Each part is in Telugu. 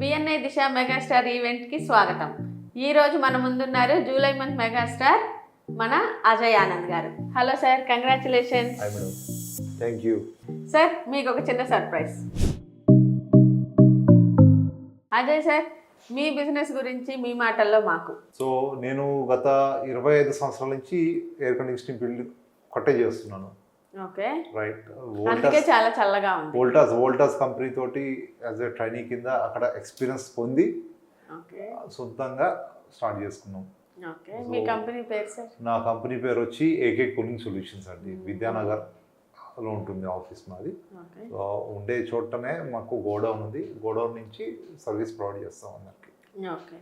బిఎన్ఐ దిశ మెగాస్టార్ ఈవెంట్కి స్వాగతం. ఈ రోజు మన ముందున్నారు జూలై మంత్ మెగాస్టార్ మన Ajay Anand garu. Hello sir congratulations thank you sir మీకు ఒక చిన్న సర్ప్రైజ్ అజయ్ సార్ మీ బిజినెస్ గురించి మీ మాటల్లో మాకు. సో నేను గత ఇరవై ఐదు సంవత్సరాల నుంచి ఎయిర్ కండిషనింగ్ ఫీల్డ్ కొట్టే చేస్తున్నాను. రైట్. వోల్టాస్ చాలా చల్లగా ఉంది. వోల్టాస్ వోల్టాస్ కంపెనీ తోటి యాజ్ ఎ ట్రైనింగ్ కింద అక్కడ ఎక్స్పీరియన్స్ పొంది ఓకే. సొంతంగా స్టార్ట్ చేసుకున్నాం. ఓకే. మీ కంపెనీ పేరు సార్ నా కంపెనీ పేరు వచ్చి ఏకే కూలింగ్ సొల్యూషన్స్ అండి. విద్యానగర్లో ఉంటుంది ఆఫీస్ మాది. ఉండే చోటనే మాకు గోడౌన్ ఉంది. గోడౌన్ నుంచి సర్వీస్ ప్రొవైడ్ చేస్తాం అందరికి. ఓకే.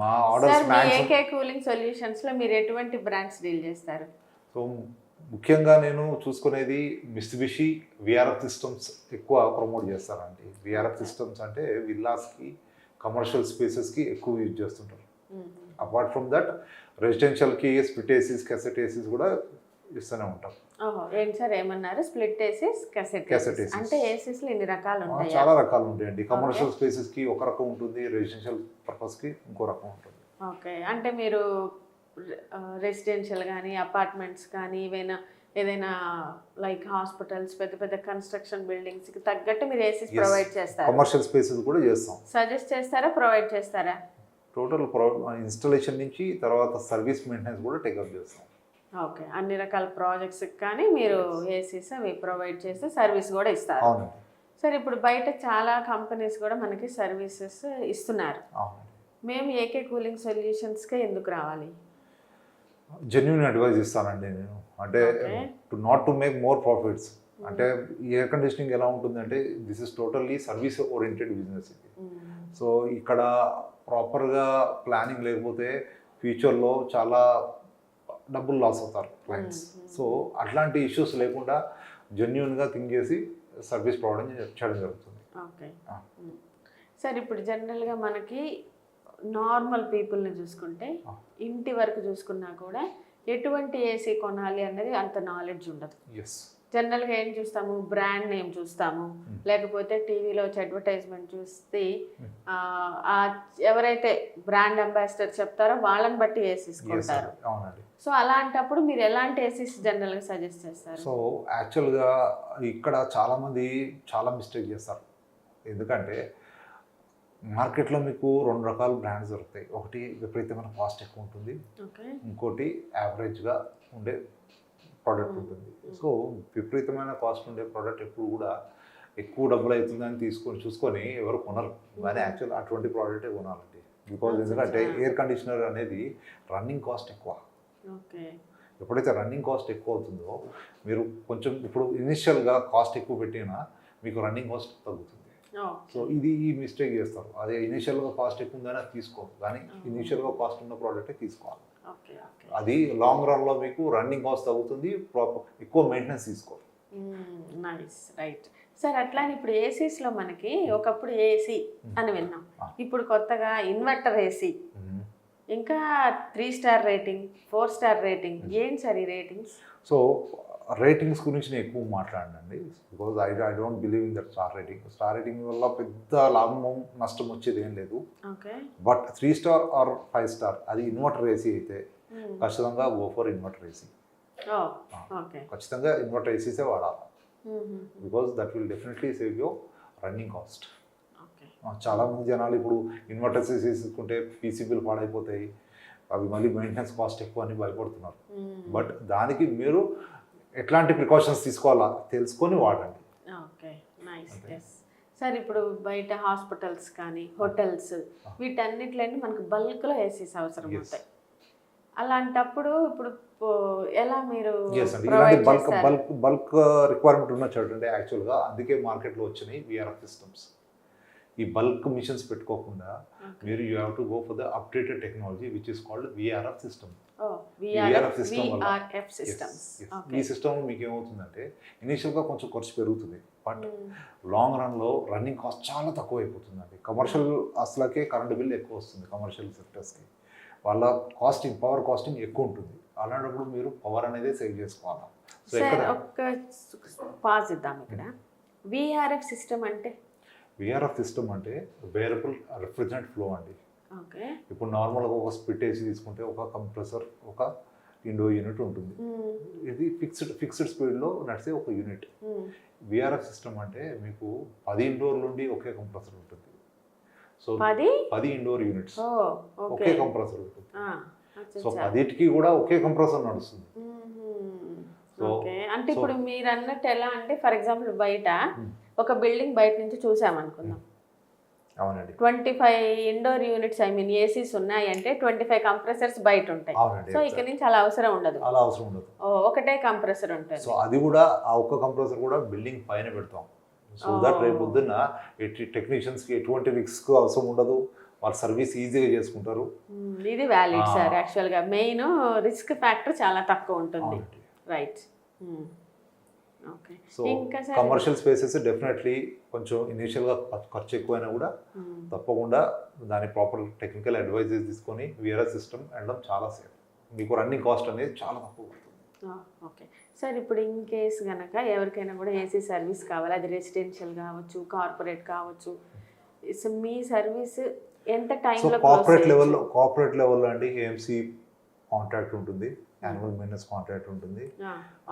మా ఆర్డర్స్ ఏకే కూలింగ్ సొల్యూషన్స్లో మీరు ఎటువంటి బ్రాండ్స్ డీల్ చేస్తారు? సో ముఖ్యంగా నేను చూసుకునేది మిస్బిషి విఆర్ఎఫ్ సిస్టమ్స్ ఎక్కువ ప్రమోట్ చేస్తారండి. విఆర్ఎఫ్ సిస్టమ్స్ అంటే విల్లాస్కి కమర్షియల్ స్పేసెస్కి ఎక్కువ యూజ్ చేస్తుంటారు. అపార్ట్ ఫ్రమ్ దట్ రెసిడెన్షియల్కి స్ప్లిట్ ఏసీస్ కెసెట్ ఏసీస్ కూడా ఇస్తూనే ఉంటారు ఏంటి సార్ ఏమన్నారు? Split ACs cassette. అంటే ఏసీస్లో ఇన్ని రకాలు ఉంటాయి? చాలా రకాలు ఉంటాయండి. కమర్షియల్ స్పేసెస్కి ఒక రకం ఉంటుంది రెసిడెన్షియల్ పర్పస్కి ఇంకో రకం ఉంటుంది. ఓకే అంటే మీరు రెసిడెన్షియల్ కానీ అపార్ట్మెంట్స్ కానీ ఏవైనా ఏదైనా లైక్ హాస్పిటల్స్ పెద్ద పెద్ద కన్స్ట్రక్షన్ బిల్డింగ్స్కి తగ్గట్టు మీరు ఏసీస్. ప్రొవైడ్ చేస్తారు? కమర్షియల్ స్పేసెస్ కూడా చేస్తాం. సజెస్ట్ చేస్తారా? ప్రొవైడ్ చేస్తారా? టోటల్ ఇన్స్టలేషన్ నుంచి తర్వాత సర్వీస్ మెయింటెనెన్స్ కూడా టేకప్ చేస్తాం. ఓకే. అన్ని రకాల ప్రాజెక్ట్స్ కానీ మీరు ఏసీస్ అవి ప్రొవైడ్ చేస్తే సర్వీస్ కూడా ఇస్తారు. సార్ ఇప్పుడు బయట చాలా కంపెనీస్ కూడా మనకి సర్వీసెస్ ఇస్తున్నారు. మేము ఏకే కూలింగ్ సొల్యూషన్స్కే ఎందుకు రావాలి? జెన్యున్ అడ్వైజ్ ఇస్తానండి నేను. అంటే. To not to make more profits అంటే ఎయిర్ కండిషనింగ్ ఎలా ఉంటుందంటే this is totally service oriented business ఇది. సో ఇక్కడ ప్రాపర్గా ప్లానింగ్ లేకపోతే ఫ్యూచర్లో చాలా డబ్బులు లాస్ అవుతారు క్లయింట్స్. సో అట్లాంటి ఇష్యూస్ లేకుండా జెన్యున్గా థింక్ చేసి సర్వీస్ ప్రొవైడ్ చేయడం జరుగుతుంది. సార్ ఇప్పుడు జనరల్గా మనకి నార్మల్ పీపుల్ని చూసుకుంటే. ఇంటి వరకు చూసుకున్నా కూడా ఎటువంటి ఏసీ కొనాలి అనేది అంత నాలెడ్జ్ ఉండదు. జనరల్గా ఏం చూస్తాము? బ్రాండ్ నేమ్ చూస్తాము. Hmm. లేకపోతే టీవీలో వచ్చే అడ్వర్టైజ్మెంట్ చూస్తే Hmm. ఎవరైతే బ్రాండ్ అంబాసిడర్ చెప్తారో వాళ్ళని బట్టి ఏసీస్ కొంటారు. సో అలాంటప్పుడు మీరు ఎలాంటి ఏసీస్ జనరల్గా సజెస్ట్ చేస్తారు? సో యాక్చువల్గా ఇక్కడ చాలామంది చాలా మిస్టేక్ చేస్తారు. ఎందుకంటే మార్కెట్లో మీకు రెండు రకాల బ్రాండ్స్ దొరుకుతాయి. ఒకటి విపరీతమైన కాస్ట్ ఎక్కువ ఉంటుంది. ఓకే. ఇంకోటి యావరేజ్గా ఉండే ప్రోడక్ట్. ఉంటుంది. సో విపరీతమైన కాస్ట్ ఉండే ప్రోడక్ట్ ఎప్పుడు కూడా ఎక్కువ డబ్బులు అవుతుందని తీసుకొని చూసుకొని ఎవరు కొనరు. కానీ. యాక్చువల్ అటువంటి ప్రోడక్టే కొనాలండి. బికాజ్ ఎందుకంటే. ఎయిర్ కండిషనర్ అనేది రన్నింగ్ కాస్ట్ ఎక్కువ. ఓకే. ఎప్పుడైతే రన్నింగ్ కాస్ట్ ఎక్కువ అవుతుందో మీరు కొంచెం ఇప్పుడు ఇనిషియల్గా కాస్ట్ ఎక్కువ పెట్టినా మీకు రన్నింగ్ కాస్ట్ తగ్గుతుంది. సో ఇది ఈ మిస్టేక్ చేస్తారు. అదే ఇనిషియల్గా కాస్ట్ ఎక్కువ ఉందని అది తీసుకోరు. కానీ. ఇనిషియల్గా కాస్ట్ ఉన్న ప్రోడక్టే తీసుకోవాలి. Okay okay. అది లాంగ్ రన్లో మీకు రన్నింగ్ కాస్ట్ తగ్గుతుంది ఎక్కువ మెయింటెనెన్స్ తీసుకోరు. Nice right. సార్ అట్లానే ఇప్పుడు ఏసీస్లో మనకి ఒకప్పుడు ఏసీ అని విన్నాం. ఇప్పుడు కొత్తగా ఇన్వర్టర్ ఏసీ. ఇంకా three star rating four star rating ఏంటి సార్ ఈ రేటింగ్స్? సో రేటింగ్స్ గురించి నేను ఎక్కువ మాట్లాడండి because I I don't believe in that star rating star rating వల్ల పెద్ద లాభం నష్టం వచ్చేది ఏం లేదు. But three star or five star అది ఇన్వర్టర్ ఏసీ అయితే ఖచ్చితంగా గో ఫర్ ఇన్వర్టర్ ఏసీ ఓ ఖచ్చితంగా ఇన్వర్టర్ ఏసీసే వాడాలి. Because that will definitely save your running cost okay. చాలామంది జనాలు ఇప్పుడు ఇన్వర్టర్స్ తీసుకుంటే పీసీబీలు పాడైపోతాయి. అవి మళ్ళీ మెయింటెనెన్స్ కాస్ట్ ఎక్కువ అని భయపడుతున్నారు. బట్ దానికి మీరు ఎట్లాంటి ప్రికాషన్స్ తీసుకోవాలా తెలుసుకొని వాడండి ఓకే నైస్. ఎస్ సార్ ఇప్పుడు బయట హాస్పిటల్స్ కానీ హోటల్స్ వీటన్నిటిలోని మనకు బల్క్లో ఏసీస్ అవసరం. ఉంటాయి అలాంటప్పుడు ఇప్పుడు ఎలా మీరు ఇలాంటి బల్క్? బల్క్ బల్క్ రిక్వైర్మెంట్ ఉన్న అంటే యాక్చువల్గా అందుకే మార్కెట్లో వచ్చినాయి విఆర్ఎఫ్ సిస్టమ్స్ ఈ బల్క్ మిషన్స్ పెట్టుకోకుండా. మీరు you have to go for the updated technology which is called VRF system ఈ సిస్టమ్ మీకు ఏమవుతుందంటే ఇనీషియల్గా కొంచెం ఖర్చు పెరుగుతుంది బట్ లాంగ్ రన్లో రన్నింగ్ కాస్ట్ చాలా తక్కువ అయిపోతుందండి కమర్షియల్ అసలకే కరెంట్ బిల్ ఎక్కువ వస్తుంది కమర్షియల్ సెక్టర్స్కి వాళ్ళ కాస్టింగ్ పవర్ కాస్టింగ్ ఎక్కువ ఉంటుంది. అలాంటప్పుడు మీరు పవర్ అనేది సేవ్ చేసుకోవాలి. సో సార్ ఎక్కడ? ఒక్క పాజ్ ఇద్దాం ఇక్కడ. విఆర్ఎఫ్ సిస్టమ్ అంటే? విఆర్ఎఫ్ సిస్టమ్ అంటే వేరబుల్ రిఫ్రిజరెంట్ ఫ్లో అండి. ఇప్పుడు నార్మల్గా ఒక స్ప్లిట్ ఏసీ తీసుకుంటే ఒక కంప్రెసర్ ఒక ఇండో యూనిట్ ఉంటుంది. ఇది ఫిక్స్డ్ ఫిక్స్డ్ స్పీడ్లో నడిచే ఒక యూనిట్. విఆర్ఎఫ్ సిస్టమ్ అంటే మీకు పది ఇండోర్ నుండి ఒకే కంప్రెసర్ ఉంటుంది. సో పది? Indoor units. ఒకే కంప్రెసర్ ఉంటుంది. సో. పదిటికి కూడా ఒకే కంప్రెసర్ నడుస్తుంది. అంటే ఇప్పుడు మీరు అన్నట్టు ఎలా అంటే ఫర్ ఎగ్జాంపుల్ బయట. ఒక బిల్డింగ్ బయట నుంచి చూసామనుకుందాం. అవునండి. Twenty five indoor units I mean ACs ఉన్నాయి అంటే ట్వంటీ ఫైవ్ కంప్రెసర్స్ బయట ఉంటాయి. సో ఇక్కడ నుంచి అలా అవసరం ఉండదు. అలా అవసరం ఉండదు. ఒకటే కంప్రెసర్ ఉంటుంది. సో అది కూడా ఆ ఒక్క కంప్రెసర్ కూడా బిల్డింగ్ పైన పెడతాం. So that. రేపు పొద్దున్న టెక్నీషియన్స్కి ఎటువంటి రిస్క్ అవసరం ఉండదు. వాళ్ళ సర్వీస్ ఈజీగా చేసుకుంటారు. ఇది వ్యాలిడ్. సార్ యాక్చువల్గా. మెయిన్ రిస్క్ ఫ్యాక్టర్ చాలా తక్కువ ఉంటుంది. Right. So commercial spaces definitely కొంచెం ఇనీషియల్గా ఖర్చు ఎక్కువైనా కూడా మ్మ్. తప్పకుండా దాని ప్రాపర్ టెక్నికల్ అడ్వైజెస్ తీసుకొని విఆర్ఎస్ సిస్టమ్ వెళ్ళడం చాలా సేఫ్ మీకు రన్నింగ్ కాస్ట్ అనేది చాలా తక్కువ ఓకే. సార్ ఇప్పుడు ఇన్ కేస్ గనక ఎవరికైనా కూడా ఏసీ సర్వీస్ కావాలి అది రెసిడెన్షియల్ కావచ్చు కార్పొరేట్ కావచ్చు సో మీ సర్వీస్ ఎంత టైంలో కార్పొరేట్ లెవెల్లో కార్పొరేట్ లెవెల్లో అండి ఏఎంసీ కాంట్రాక్ట్ ఉంటుంది. యాన్యువల్ మెయింటెనెన్స్ కాంట్రాక్ట్ ఉంటుంది.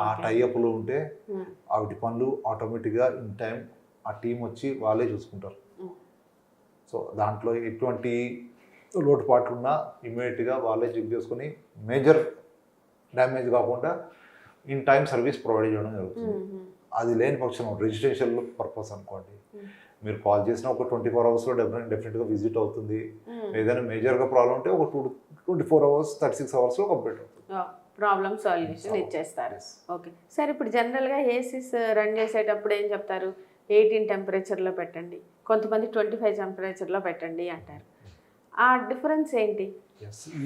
ఆ టైఅప్లో ఉంటే వాటి పనులు ఆటోమేటిక్గా ఇన్ టైం ఆ టీం వచ్చి వాళ్ళే చూసుకుంటారు. సో దాంట్లో ఎటువంటి లోటుపాట్లు ఉన్నా ఇమీడియట్గా వాళ్ళే చెక్ చేసుకొని మేజర్ డ్యామేజ్ కాకుండా ఇన్ టైం సర్వీస్ ప్రొవైడ్ చేయడం జరుగుతుంది. అది లేని పక్షం రెజిస్ట్రేషన్ పర్పస్ అనుకోండి. మీరు కాల్ చేసిన ఒక ట్వంటీ ఫోర్ అవర్స్లో డెఫినెట్ డెఫినెట్గా విజిట్ అవుతుంది. ఏదైనా మేజర్గా ప్రాబ్లం ఉంటే ఒక two twenty four hours thirty six అవర్స్లో కంప్లీట్ అవుతుంది. ప్రాబ్లం సొల్యూషన్ ఇచ్చేస్తారు. ఓకే. సార్ ఇప్పుడు జనరల్గా ఏసీస్ రన్ చేసేటప్పుడు ఏం చెప్తారు? ఎయిటీన్ టెంపరేచర్లో పెట్టండి. కొంతమంది ట్వంటీ ఫైవ్ టెంపరేచర్లో పెట్టండి అంటారు. ఆ డిఫరెన్స్ ఏంటి?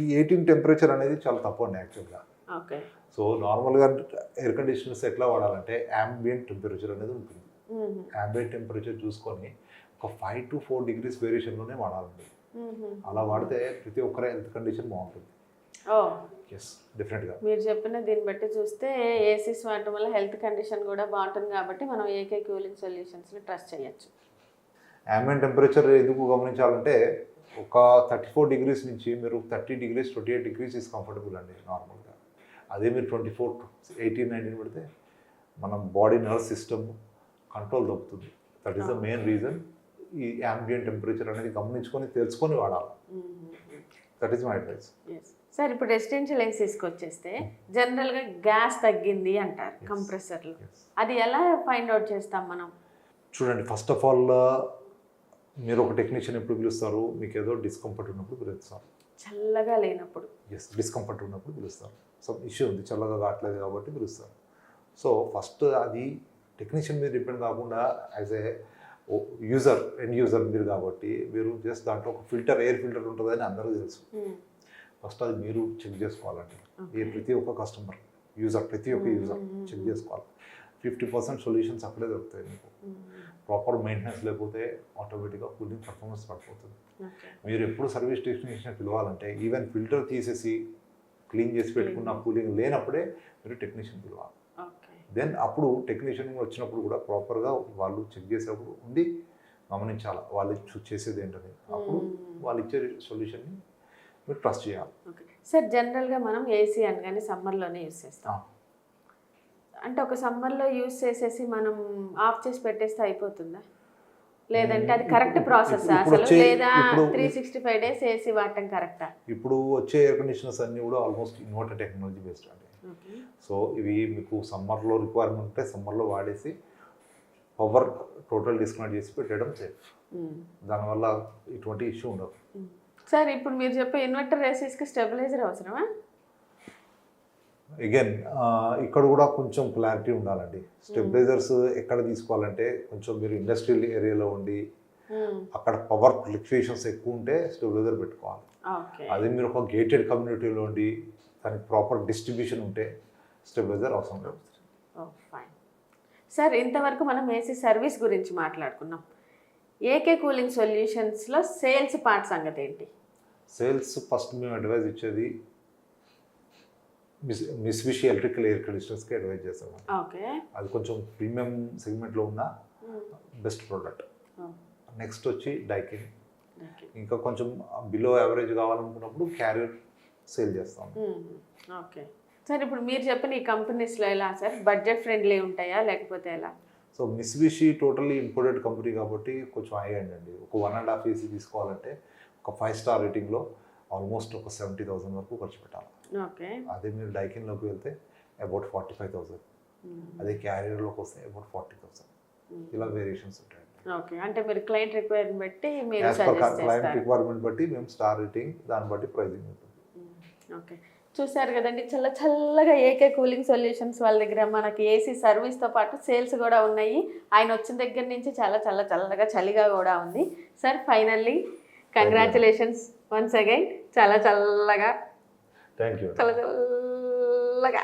ఈ ఎయిటీన్ టెంపరేచర్ అనేది చాలా తప్పు అండి యాక్చువల్గా. ఓకే. సో నార్మల్గా ఎయిర్ కండిషనర్స్ ఎట్లా వాడాలంటే ambient టెంపరేచర్ అనేది ఉంటుంది. ambient టెంపరేచర్ చూసుకొని ఒక ఫైవ్ టు ఫోర్ డిగ్రీస్ వేరియేషన్లోనే వాడాలండి. అలా వాడితే ప్రతి ఒక్కరి హెల్త్ కండిషన్ బాగుంటుంది. ఎస్ డెఫినెట్గా మీరు చెప్పిన దీన్ని బట్టి చూస్తే ఏసీస్ వాడటం వల్ల హెల్త్ కండిషన్ కూడా బాగుంటుంది కాబట్టి మనం ఏకే కూలింగ్ సొల్యూషన్స్ని ట్రస్ట్ చేయొచ్చు. Ambient టెంపరేచర్ ఎందుకు గమనించాలంటే ఒక థర్టీ ఫోర్ డిగ్రీస్ నుంచి మీరు thirty degrees twenty eight degrees is comfortable అండి నార్మల్గా అదే మీరు ట్వంటీ ఫోర్ ఎయిటీన్ నైన్టీన్ పెడితే మన బాడీ నర్వ్ సిస్టమ్ కంట్రోల్ తప్పుతుంది. That is the main reason ఈ ambient టెంపరేచర్ అనేది గమనించుకొని తెలుసుకొని వాడాలి. That is my advice sir ఇప్పుడు రెసిడెన్షియల్ ఏసీస్కి వచ్చేస్తే జనరల్గా గ్యాస్ తగ్గింది అంటారు. కంప్రెసర్లో అది ఎలా ఫైండ్ అవుట్ చేస్తాం మనం? చూడండి ఫస్ట్ ఆఫ్ ఆల్ మీరు ఒక టెక్నీషియన్ ఎప్పుడు పిలుస్తారు? మీకు ఏదో డిస్కంఫర్ట్ ఉన్నప్పుడు పిలుస్తారు. చల్లగా లేనప్పుడు. ఎస్ డిస్కంఫర్ట్ ఉన్నప్పుడు పిలుస్తారు. సమ్ ఇష్యూ ఉంది. చల్లగా కావట్లేదు కాబట్టి పిలుస్తారు. సో ఫస్ట్ అది టెక్నీషియన్ మీద డిపెండ్ కాకుండా as a user end user మీరు కాబట్టి మీరు జస్ట్ దాంట్లో ఒక ఫిల్టర్ ఎయిర్ ఫిల్టర్ ఉంటుందని అందరూ తెలుసు. ఫస్ట్ అది మీరు చెక్ చేసుకోవాలండి. ఈ ప్రతి ఒక్క కస్టమర్ యూజర్ ప్రతి ఒక్క యూజర్ చెక్ చేసుకోవాలి. ఫిఫ్టీ పర్సెంట్ సొల్యూషన్స్ అక్కడే దొరుకుతాయి మీకు. ప్రాపర్ మెయింటెనెన్స్ లేకపోతే ఆటోమేటిక్గా కూలింగ్ పర్ఫార్మెన్స్ పడిపోతుంది. మీరు ఎప్పుడు సర్వీస్ టెక్నీషియన్ పిలవాలంటే ఈవెన్ ఫిల్టర్ తీసేసి క్లీన్ చేసి పెట్టుకున్న కూలింగ్ లేనప్పుడే మీరు టెక్నీషియన్ పిలవాలి. దెన్ అప్పుడు టెక్నీషియన్ వచ్చినప్పుడు కూడా ప్రాపర్గా వాళ్ళు చెక్ చేసేటప్పుడు ఉండి గమనించాలి వాళ్ళు చూ- చేసేది ఏంటని అప్పుడు వాళ్ళు ఇచ్చే సొల్యూషన్ని మీరు ట్రస్ట్ చేయాలి. ఓకే సార్ జనరల్గా మనం ఏసీ అనగానే సమ్మర్లోనే యూస్ చేస్తాం. అంటే ఒక సమ్మర్లో యూస్ చేసేసి మనం ఆఫ్ చేసి పెట్టేస్తే అయిపోతుందా? లేదంటే అది కరెక్ట్ ఇప్పుడు- ప్రాసెస్ అసలు వచ్చే- లేదా three sixty five days AC వాడటం కరెక్టా ఇప్పుడు వచ్చే ఎయిర్ కండిషనర్స్ అన్నీ కూడా ఆల్మోస్ట్ ఇన్వర్టర్ టెక్నాలజీ బేస్డ్ అండి సో ఇవి మీకు సమ్మర్లో రిక్వైర్మెంట్ ఉంటే సమ్మర్లో వాడేసి పవర్ టోటల్ డిస్కనెక్ట్ చేసి పెట్టడం సేఫ్ దానివల్ల ఇటువంటి ఇష్యూ ఉండదు. సార్ ఇప్పుడు మీరు చెప్పే ఇన్వర్టర్ ఏసీస్కి స్టెబిలైజర్ అవసరమా? అగైన్ ఇక్కడ కూడా కొంచెం క్లారిటీ ఉండాలండి. స్టెబిలైజర్స్ ఎక్కడ తీసుకోవాలంటే కొంచెం మీరు ఇండస్ట్రియల్ ఏరియాలో ఉండి అక్కడ పవర్ ఫ్లక్చుయేషన్స్ ఎక్కువ ఉంటే స్టెబిలైజర్ పెట్టుకోవాలి. అదే మీరు ఒక గేటెడ్ కమ్యూనిటీలో ఉండి దానికి ప్రాపర్ డిస్ట్రిబ్యూషన్ ఉంటే స్టెబిలైజర్ అవసరం లేదు. ఫైన్ సార్ ఇంతవరకు మనం ఏసీ సర్వీస్ గురించి మాట్లాడుకున్నాం. ఏకే కూలింగ్ సొల్యూషన్స్లో సేల్స్ పార్ట్ సంగతి ఏంటి? సేల్స్ ఫస్ట్ మేము అడ్వైజ్ ఇచ్చేది మిస్ మిస్విషి ఎలక్ట్రికల్ ఎయిర్ కండిషనర్స్కి అడ్వైజ్ చేస్తాం ఓకే. అది కొంచెం ప్రీమియం సెగ్మెంట్లో ఉన్న బెస్ట్ ప్రోడక్ట్. నెక్స్ట్ వచ్చి డైకిన్. ఇంకా కొంచెం బిలో యావరేజ్ కావాలనుకున్నప్పుడు క్యారియర్ సేల్ చేస్తాం ఓకే. సార్ ఇప్పుడు మీరు చెప్పిన ఈ కంపెనీస్లో ఎలా సార్? బడ్జెట్ ఫ్రెండ్లీ ఉంటాయా? లేకపోతే ఎలా? So Mitsubishi totally imported company కాబట్టి కొంచెం హై అండ్ అండి. ఒక వన్ అండ్ హాఫ్ ఏసీ తీసుకోవాలంటే ఒక ఫైవ్ స్టార్ రేటింగ్లో ఆల్మోస్ట్ ఒక సెవెంటీ థౌసండ్ వరకు ఖర్చు పెట్టాలి. ఓకే. అదే మీరు డైకిన్లోకి వెళ్తే అబౌట్ ఫార్టీ ఫైవ్ థౌసండ్. అదే క్యారియర్లోకి వస్తే అబౌట్ ఫార్టీ థౌసండ్. ఇలా వేరియేషన్స్ ఉంటాయండి ఓకే. అంటే మీరు క్లయింట్ రిక్వైర్మెంట్ బట్టి మీరు క్లయింట్ రిక్వైర్మెంట్ బట్టి మేము స్టార్ రేటింగ్ దాన్ని బట్టి ప్రైజింగ్ ఉంటుంది. ఓకే. చూసారు కదండి చల్ల చల్లగా ఏకే కూలింగ్ సొల్యూషన్స్ వాళ్ళ దగ్గర మనకి ఏసీ సర్వీస్తో పాటు సేల్స్ కూడా ఉన్నాయి. ఆయన వచ్చిన దగ్గర నుంచి చాలా చల్ల చల్లగా చలిగా కూడా ఉంది. Sir finally congratulations once again. చాలా చల్లగా. థ్యాంక్ యూ చల్ల చల్లగా.